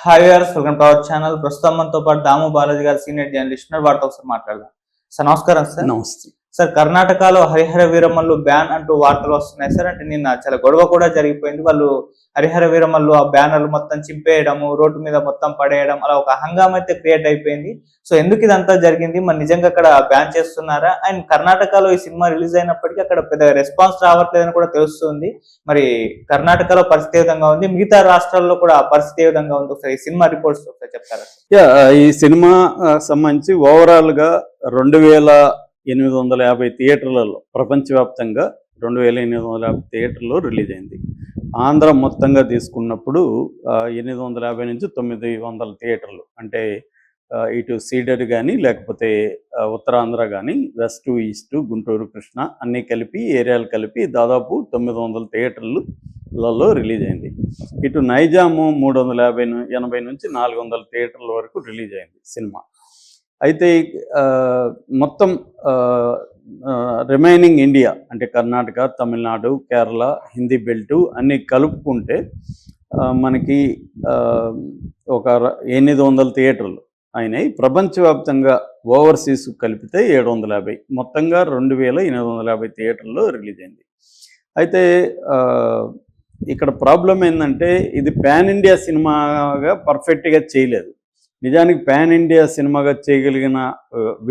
Hi గారు welcome to our channel ప్రస్తుతం మనతో పాటు దాము బాలాజీ గారు సీనియర్ జర్నలిస్ట్ ఉన్నారు వారితో ఒకసారి మాట్లాడదాం సార్ నమస్కారం సార్ నమస్తే సార్ కర్ణాటకలో హరిహర వీరమల్లు బ్యాన్ అంటూ వార్తలు వస్తున్నాయి సార్. అంటే నిన్న చాలా గొడవ కూడా జరిగిపోయింది. వాళ్ళు హరిహర వీరమల్లు ఆ బ్యానర్లు మొత్తం చింపేయడము రోడ్డు మీద మొత్తం పడేయడం అలా ఒక హంగామా అయితే క్రియేట్ అయిపోయింది. సో ఎందుకు ఇదంతా జరిగింది? మరి నిజంగా అక్కడ బ్యాన్ చేస్తున్నారా? అండ్ కర్ణాటకలో ఈ సినిమా రిలీజ్ అయినప్పటికీ అక్కడ పెద్ద రెస్పాన్స్ రావట్లేదని కూడా తెలుస్తుంది. మరి కర్ణాటకలో పరిస్థితి ఏ విధంగా ఉంది? మిగతా రాష్ట్రాల్లో కూడా పరిస్థితి ఏ విధంగా ఉంది ఒకసారి ఈ సినిమా రిపోర్ట్స్ ఒకసారి చెప్తారా ఈ సినిమా సంబంధించి ఓవరాల్గా రెండు వేల ఎనిమిది వందల యాభై థియేటర్లలో ప్రపంచవ్యాప్తంగా రెండు వేల ఎనిమిది వందల యాభై థియేటర్లో రిలీజ్ అయింది. ఆంధ్ర మొత్తంగా తీసుకున్నప్పుడు ఎనిమిది వందల యాభై నుంచి తొమ్మిది వందల థియేటర్లు. అంటే ఇటు సీడెడ్ కానీ లేకపోతే ఉత్తరాంధ్ర కానీ వెస్ట్ ఈస్ట్ గుంటూరు కృష్ణ అన్నీ కలిపి ఏరియాలు కలిపి దాదాపు తొమ్మిది వందల థియేటర్లలో రిలీజ్ అయింది. ఇటు నైజాము మూడు వందల యాభై ఎనభై నుంచి నాలుగు వందల థియేటర్ల వరకు రిలీజ్ అయింది సినిమా. అయితే మొత్తం రిమైనింగ్ ఇండియా అంటే కర్ణాటక తమిళనాడు కేరళ హిందీ బెల్ట్ అన్నీ కలుపుకుంటే మనకి ఒక ఎనిమిది వందల థియేటర్లు అయినాయి. ప్రపంచవ్యాప్తంగా ఓవర్సీస్ కలిపితే ఏడు వందల యాభై. మొత్తంగా రెండు వేల ఎనిమిది వందల యాభై థియేటర్లో రిలీజ్ అయింది. అయితే ఇక్కడ ప్రాబ్లం ఏంటంటే ఇది పాన్ ఇండియా సినిమాగా పర్ఫెక్ట్గా చేయలేదు. నిజానికి పాన్ ఇండియా సినిమాగా చేయగలిగిన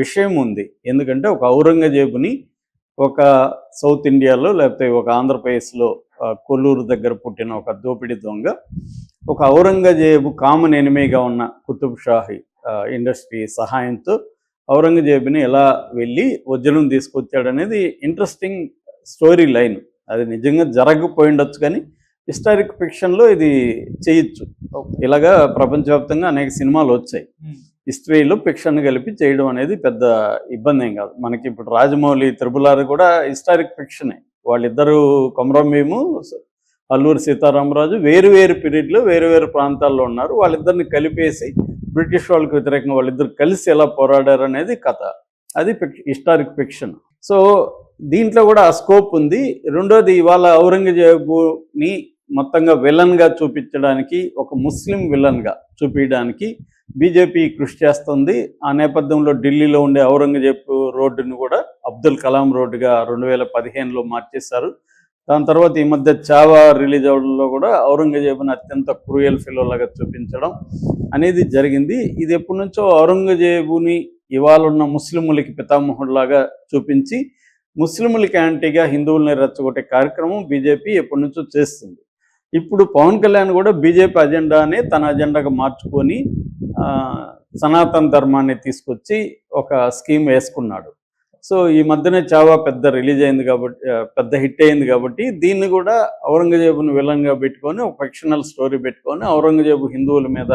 విషయం ఉంది. ఎందుకంటే ఒక ఔరంగజేబుని ఒక సౌత్ ఇండియాలో లేకపోతే ఒక ఆంధ్రప్రదేశ్లో కొల్లూరు దగ్గర పుట్టిన ఒక దోపిడీ దొంగ ఒక ఔరంగజేబు కామన్ ఎనిమీగా ఉన్న కుతుబ్ షాహీ ఇండస్ట్రీ సహాయంతో ఔరంగజేబుని ఎలా వెళ్ళి వజ్రం తీసుకొచ్చాడనేది ఇంట్రెస్టింగ్ స్టోరీ లైన్ అది నిజంగా జరగకపోయిండొచ్చు కానీ హిస్టారిక్ ఫిక్షన్లో ఇది చేయొచ్చు. ఇలాగా ప్రపంచవ్యాప్తంగా అనేక సినిమాలు వచ్చాయి. హిస్టరీలో ఫిక్షన్ కలిపి చేయడం అనేది పెద్ద ఇబ్బంది ఏం కాదు. మనకి ఇప్పుడు రాజమౌళి త్రిపులారు కూడా హిస్టారిక్ ఫిక్షనే. వాళ్ళిద్దరూ కొమరం భీము అల్లూరి సీతారామరాజు వేరు వేరు పీరియడ్లో వేరు వేరు ప్రాంతాల్లో ఉన్నారు. వాళ్ళిద్దరిని కలిపేసి బ్రిటిష్ వాళ్ళకి వ్యతిరేకంగా వాళ్ళిద్దరు కలిసి ఎలా పోరాడారు అనేది కథ. అది హిస్టారిక్ ఫిక్షన్. సో దీంట్లో కూడా ఆ స్కోప్ ఉంది. రెండోది ఇవాళ ఔరంగజేబుని మొత్తంగా విలన్గా చూపించడానికి ఒక ముస్లిం విలన్గా చూపించడానికి బీజేపీ కృషి చేస్తుంది. ఆ నేపథ్యంలో ఢిల్లీలో ఉండే ఔరంగజేబు రోడ్డును కూడా అబ్దుల్ కలాం రోడ్డుగా రెండు వేల పదిహేనులో మార్చేశారు. దాని తర్వాత ఈ మధ్య చావా రిలీజ్ అవడంలో కూడా ఔరంగజేబుని అత్యంత క్రూయల్ లాగా చూపించడం అనేది జరిగింది. ఇది ఎప్పటి నుంచో ఔరంగజేబుని ఇవాళ ఉన్న ముస్లిములకి పితామహుడిలాగా చూపించి ముస్లిములకి యాంటీగా హిందువుల్ని రెచ్చగొట్టే కార్యక్రమం బీజేపీ ఎప్పటి నుంచో చేస్తుంది. ఇప్పుడు పవన్ కళ్యాణ్ కూడా బీజేపీ అజెండాని తన అజెండాగా మార్చుకొని సనాతన ధర్మాన్ని తీసుకొచ్చి ఒక స్కీమ్ వేసుకున్నాడు. సో ఈ మధ్యనే చావా పెద్ద రిలీజ్ అయింది కాబట్టి పెద్ద హిట్ అయింది కాబట్టి దీన్ని కూడా ఔరంగజేబుని విలన్గా పెట్టుకొని ఒక ఫిక్షనల్ స్టోరీ పెట్టుకొని ఔరంగజేబు హిందువుల మీద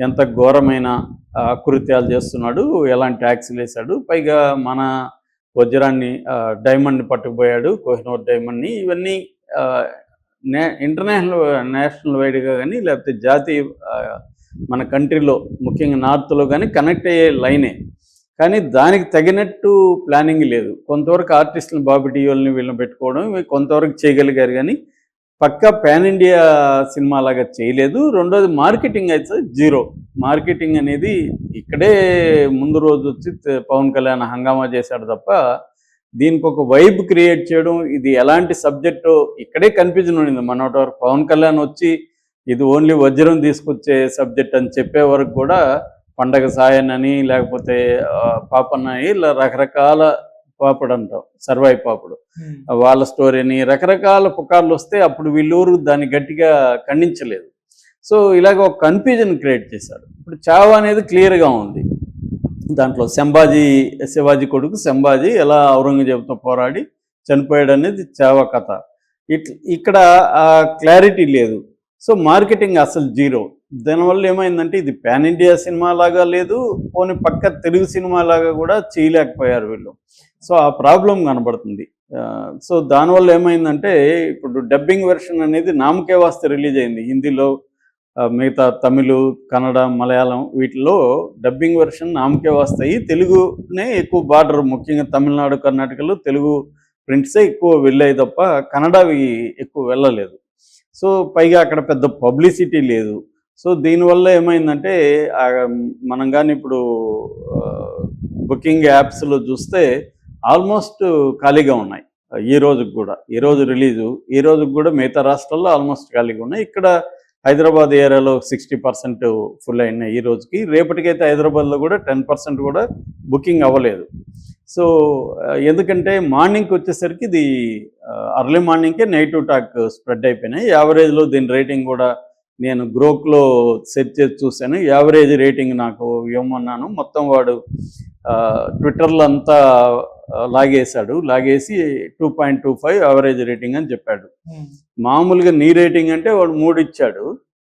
ఎంత ఘోరమైన ఆ, అకృత్యాలు చేస్తున్నాడు ఎలాంటి ట్యాక్స్లు వేశాడు పైగా మన వజ్రాన్ని డైమండ్ని పట్టుకుపోయాడు కోహినూర్ డైమండ్ని. ఇవన్నీ నే ఇంటర్నేషనల్ నేషనల్ వైడ్గా కానీ లేకపోతే జాతీయ మన కంట్రీలో ముఖ్యంగా నార్త్లో కానీ కనెక్ట్ అయ్యే లైనే. కానీ దానికి తగినట్టు ప్లానింగ్ లేదు. కొంతవరకు ఆర్టిస్టులను బాబిటీ వాళ్ళని వీళ్ళని పెట్టుకోవడం కొంతవరకు చేయగలిగారు కానీ పక్క పాన్ ఇండియా సినిమా లాగా చేయలేదు. రెండోది మార్కెటింగ్ అయితే జీరో. మార్కెటింగ్ అనేది ఇక్కడే ముందు రోజు వచ్చి పవన్ కళ్యాణ్ హంగామా చేశాడు తప్ప దీనికి ఒక వైబ్ క్రియేట్ చేయడం ఇది ఎలాంటి సబ్జెక్టు ఇక్కడే కన్ఫ్యూజన్ ఉండింది. మనోట వరకు పవన్ కళ్యాణ్ వచ్చి ఇది ఓన్లీ వజ్రం తీసుకొచ్చే సబ్జెక్ట్ అని చెప్పే వరకు కూడా పండగ సాయన్ అని లేకపోతే పాపన్న ఇలా రకరకాల పాపడు అంటాం సర్వై పాపడు. వాళ్ళ స్టోరీని రకరకాల పుకార్లు వస్తే అప్పుడు వీళ్ళూరు దాన్ని గట్టిగా ఖండించలేదు. సో ఇలాగ ఒక కన్ఫ్యూజన్ క్రియేట్ చేశారు ఇప్పుడు చావా అనేది క్లియర్గా ఉంది. దాంట్లో శంభాజీ శివాజీ కొడుకు శంభాజీ ఎలా ఔరంగజేబుతో పోరాడి చనిపోయాడు అనేది చావా కథ. ఇట్ ఇక్కడ ఆ క్లారిటీ లేదు. సో మార్కెటింగ్ అసలు జీరో. దానివల్ల ఏమైందంటే ఇది పాన్ ఇండియా సినిమా లాగా లేదు. పోనీ పక్క తెలుగు సినిమా లాగా కూడా చేయలేకపోయారు వీళ్ళు. సో ఆ ప్రాబ్లం కనబడుతుంది. సో దానివల్ల ఏమైందంటే ఇప్పుడు డబ్బింగ్ వెర్షన్ అనేది నామకే వాస్తే రిలీజ్ అయింది. హిందీలో మిగతా తమిళ్ కన్నడ మలయాళం వీటిలో డబ్బింగ్ వెర్షన్ నామకే వస్తాయి తెలుగునే ఎక్కువ బార్డర్ ముఖ్యంగా తమిళనాడు కర్ణాటకలో తెలుగు ప్రింట్సే ఎక్కువ వెళ్ళాయి తప్ప కన్నడవి ఎక్కువ వెళ్ళలేదు. సో పైగా అక్కడ పెద్ద పబ్లిసిటీ లేదు. సో దీనివల్ల ఏమైందంటే మనం కానీ ఇప్పుడు బుకింగ్ యాప్స్లో చూస్తే ఆల్మోస్ట్ ఖాళీగా ఉన్నాయి. ఈ రోజుకి కూడా. ఈ రోజు రిలీజు. ఈ రోజుకి కూడా మిగతా రాష్ట్రాల్లో ఆల్మోస్ట్ ఖాళీగా ఉన్నాయి. ఇక్కడ హైదరాబాద్ ఏరియాలో సిక్స్టీ పర్సెంట్ ఫుల్ అయినాయి ఈ రోజుకి. రేపటికైతే హైదరాబాద్లో కూడా టెన్ పర్సెంట్ కూడా బుకింగ్ అవ్వలేదు. సో ఎందుకంటే మార్నింగ్కి వచ్చేసరికి ఇది అర్లీ మార్నింగ్కే నెగిటివ్ టాక్ స్ప్రెడ్ అయిపోయినాయి. యావరేజ్లో దీని రేటింగ్ కూడా నేను గ్రోక్లో సెట్ చేసి చూశాను. యావరేజ్ రేటింగ్ నాకు ఇవ్వమన్నాను. మొత్తం వాడు ట్విట్టర్లో అంతా లాగేశాడు. లాగేసి two point two five average rating అని చెప్పాడు. మామూలుగా నీ రేటింగ్ అంటే వాడు మూడు ఇచ్చాడు.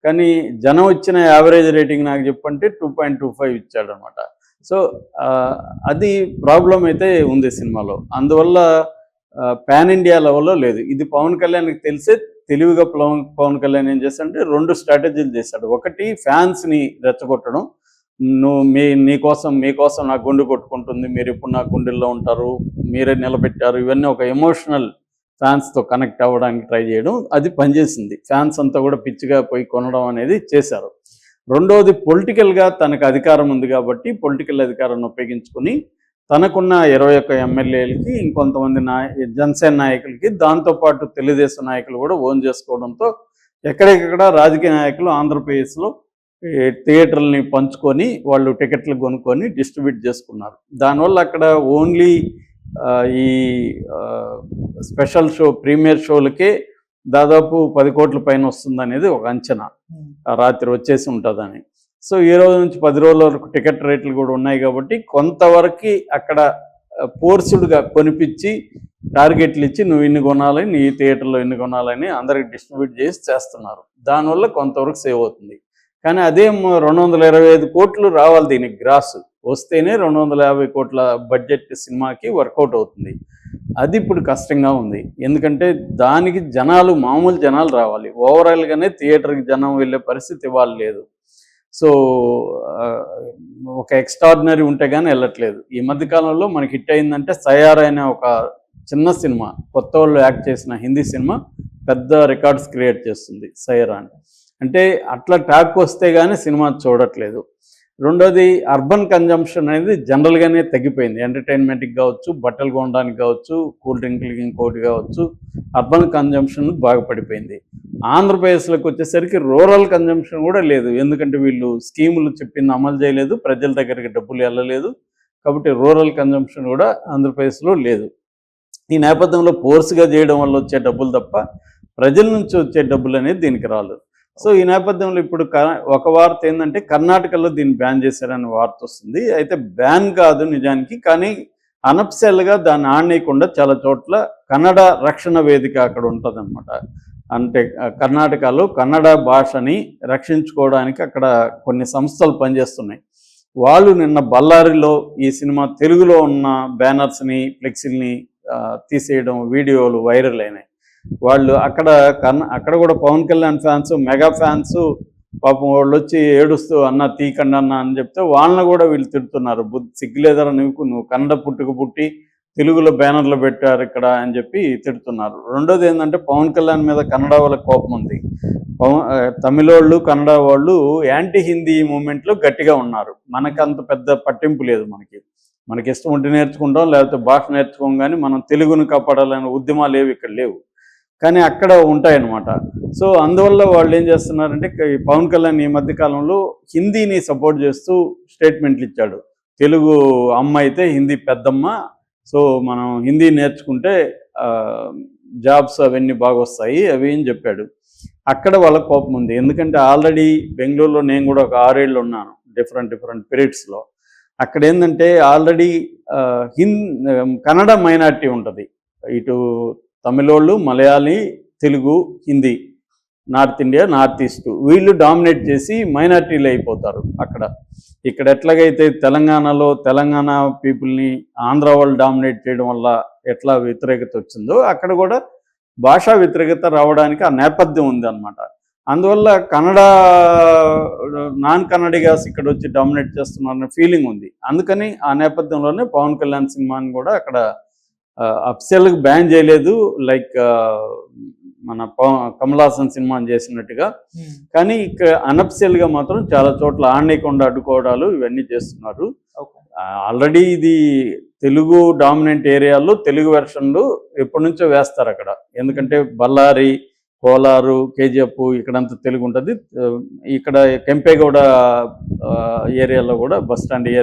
కానీ జనం ఇచ్చిన యావరేజ్ రేటింగ్ నాకు చెప్పంటే టూ పాయింట్ టూ ఫైవ్ ఇచ్చాడు అనమాట సో అది ప్రాబ్లం అయితే ఉంది సినిమాలో. అందువల్ల పాన్ ఇండియా లెవెల్లో లేదు. ఇది పవన్ కళ్యాణ్కి తెలిసే తెలివిగా పవన్ పవన్ కళ్యాణ్ ఏం చేశాడంటే రెండు స్ట్రాటజీలు చేశాడు ఒకటి ఫ్యాన్స్ని రెచ్చగొట్టడం నువ్వు మీ నీకోసం మీకోసం నా గుండె కొట్టుకుంటుంది. మీరు ఇప్పుడు నా గుండెల్లో ఉంటారు. మీరే నిలబెట్టారు. ఇవన్నీ ఒక ఎమోషనల్ ఫ్యాన్స్తో కనెక్ట్ అవ్వడానికి ట్రై చేయడం. అది పనిచేసింది. ఫ్యాన్స్ అంతా కూడా పిచ్చిగా పోయి కొనడం అనేది చేశారు. రెండవది పొలిటికల్గా తనకు అధికారం ఉంది కాబట్టి పొలిటికల్ అధికారాన్ని ఉపయోగించుకుని తనకున్న ఇరవై ఒక్క ఎమ్మెల్యేలకి ఇంకొంతమంది నాయ జనసేన నాయకులకి దాంతోపాటు తెలుగుదేశం నాయకులు కూడా ఓన్ చేసుకోవడంతో ఎక్కడెక్కడ రాజకీయ నాయకులు ఆంధ్రప్రదేశ్లో థియేటర్లని పంచుకొని వాళ్ళు టికెట్లు కొనుక్కొని డిస్ట్రిబ్యూట్ చేసుకున్నారు. దానివల్ల అక్కడ ఓన్లీ ఈ స్పెషల్ షో ప్రీమియర్ షోలకే దాదాపు పది కోట్ల పైన వస్తుంది అనేది ఒక అంచనా. ఆ రాత్రి వచ్చేసి ఉంటుందని. సో ఈ రోజు నుంచి పది రోజుల వరకు టికెట్ రేట్లు కూడా ఉన్నాయి కాబట్టి కొంతవరకు అక్కడ ఫోర్స్డ్గా కొనిపించి టార్గెట్లు ఇచ్చి నువ్వు ఇన్ని కొనాలి నీ థియేటర్లో ఇన్ని కొనాలని అందరికి డిస్ట్రిబ్యూట్ చేసి చేస్తున్నారు. దానివల్ల కొంతవరకు సేవ్ అవుతుంది. కానీ అదే రెండు వందల ఇరవై ఐదు కోట్లు రావాలి దీనికి గ్రాస్. వస్తేనే రెండు వందల యాభై కోట్ల బడ్జెట్ సినిమాకి వర్కౌట్ అవుతుంది. అది ఇప్పుడు కష్టంగా ఉంది. ఎందుకంటే దానికి జనాలు మామూలు జనాలు రావాలి. ఓవరాల్గానే థియేటర్కి జనం వెళ్ళే పరిస్థితి ఇవ్వాలి లేదు. సో ఒక ఎక్స్ట్రాడినరీ ఉంటే కానీ వెళ్ళట్లేదు. ఈ మధ్య కాలంలో మనకి హిట్ అయిందంటే సయార్ అనే ఒక చిన్న సినిమా కొత్త వాళ్ళు యాక్ట్ చేసిన హిందీ సినిమా పెద్ద రికార్డ్స్ క్రియేట్ చేస్తుంది సైరా అని. అంటే అట్లా ట్యాక్ వస్తే కానీ సినిమా చూడట్లేదు. రెండోది అర్బన్ కన్జంప్షన్ అనేది జనరల్గానే తగ్గిపోయింది. ఎంటర్టైన్మెంట్కి కావచ్చు బట్టలు కొనడానికి కావచ్చు కూల్ డ్రింక్లకి ఇంకోటి కావచ్చు అర్బన్ కన్జంప్షన్ బాగా పడిపోయింది. ఆంధ్రప్రదేశ్లోకి వచ్చేసరికి రూరల్ కన్జంప్షన్ కూడా లేదు. ఎందుకంటే వీళ్ళు స్కీములు చెప్పింది అమలు చేయలేదు ప్రజల దగ్గరికి డబ్బులు వెళ్ళలేదు. కాబట్టి రూరల్ కన్జంప్షన్ కూడా ఆంధ్రప్రదేశ్లో లేదు. ఈ నేపథ్యంలో ఫోర్స్గా చేయడం వల్ల వచ్చే డబ్బులు తప్ప ప్రజల నుంచి వచ్చే డబ్బులు అనేది దీనికి రాలేదు. సో ఈ నేపథ్యంలో ఇప్పుడు ఒక వార్త ఏంటంటే కర్ణాటకలో దీన్ని బ్యాన్ చేశారనే వార్త వస్తుంది. అయితే బ్యాన్ కాదు నిజానికి కానీ అనఫ్సెల్గా దాన్ని ఆడనీయకుండా చాలా చోట్ల కన్నడ రక్షణ వేదిక అక్కడ ఉంటుంది అంటే కర్ణాటకలో కన్నడ భాషని రక్షించుకోవడానికి అక్కడ కొన్ని సంస్థలు పనిచేస్తున్నాయి. వాళ్ళు నిన్న బళ్ళారిలో ఈ సినిమా తెలుగులో ఉన్న బ్యానర్స్ని ఫ్లెక్సీల్ని తీసేయడం వీడియోలు వైరల్ అయినాయి. వాళ్ళు అక్కడ కన్ అక్కడ కూడా Pawan Kalyan fans mega fans పాపం వాళ్ళు వచ్చి ఏడుస్తూ అన్న తీకండి అన్న అని చెప్తే వాళ్ళని కూడా వీళ్ళు తిడుతున్నారు. బుద్ధి సిగ్గులేదరా నువ్వు నువ్వు కన్నడ పుట్టుకు పుట్టి తెలుగులో బ్యానర్లు పెట్టారు ఇక్కడ అని చెప్పి తిడుతున్నారు. రెండోది ఏంటంటే పవన్ కళ్యాణ్ మీద కన్నడ వాళ్ళ కోపం ఉంది. పవన్ ఆ, తమిళోళ్ళు కన్నడ వాళ్ళు యాంటీ హిందీ మూమెంట్లో గట్టిగా ఉన్నారు. మనకు అంత పెద్ద పట్టింపు లేదు మనకి. మనకి ఇష్టం ఉంటే నేర్చుకుంటాం లేకపోతే భాష నేర్చుకోం కానీ మనం తెలుగును కాపాడాలనే ఉద్యమాలు ఏవి ఇక్కడ లేవు. కానీ అక్కడ ఉంటాయన్నమాట. సో అందువల్ల వాళ్ళు ఏం చేస్తున్నారంటే ఈ పవన్ కళ్యాణ్ ఈ మధ్య కాలంలో హిందీని సపోర్ట్ చేస్తూ స్టేట్మెంట్లు ఇచ్చాడు. తెలుగు అమ్మ అయితే హిందీ పెద్దమ్మ. సో మనం హిందీ నేర్చుకుంటే జాబ్స్ అవన్నీ బాగా వస్తాయి అవి అని చెప్పాడు. అక్కడ వాళ్ళ కోపం ఉంది. ఎందుకంటే ఆల్రెడీ బెంగళూరులో నేను కూడా ఒక ఆరేళ్ళు ఉన్నాను డిఫరెంట్ డిఫరెంట్ పీరియడ్స్లో. అక్కడ ఏంటంటే ఆల్రెడీ హింద్ కన్నడ మైనారిటీ ఉంటుంది. ఇటు తమిళోళ్ళు Malayali Telugu Hindi north India north east వీళ్ళు డామినేట్ చేసి మైనార్టీలు అయిపోతారు అక్కడ. ఇక్కడ ఎట్లాగైతే తెలంగాణలో తెలంగాణ పీపుల్ని ఆంధ్ర వాళ్ళు డామినేట్ చేయడం వల్ల ఎట్లా వ్యతిరేకత వచ్చిందో అక్కడ కూడా భాషా వ్యతిరేకత రావడానికి ఆ నేపథ్యం ఉంది అనమాట అందువల్ల కన్నడ నాన్ కన్నడిగాస్ ఇక్కడ వచ్చి డామినేట్ చేస్తున్నారనే ఫీలింగ్ ఉంది. అందుకని ఆ నేపథ్యంలోనే పవన్ కళ్యాణ్ సినిమాని కూడా అక్కడ అఫ్సెల్కి బ్యాన్ చేయలేదు లైక్ మన పవ- కమల్ హాసన్ సినిమా చేసినట్టుగా. కానీ ఇక్కడ unofficial గా మాత్రం చాలా చోట్ల ఆడనీయకుండా అడ్డుకోవడాలు ఇవన్నీ చేస్తున్నారు. ఆల్రెడీ ఇది తెలుగు డామినెంట్ ఏరియాలో తెలుగు వెర్షన్లు ఎప్పటి నుంచో వేస్తారు అక్కడ. ఎందుకంటే బళ్ళారి కోలారు కేజీఎఫ్ ఇక్కడంతా తెలుగు ఉంటుంది ఇక్కడ కెంపేగౌడ ఏరియాలో కూడా బస్ స్టాండ్ ఏరియా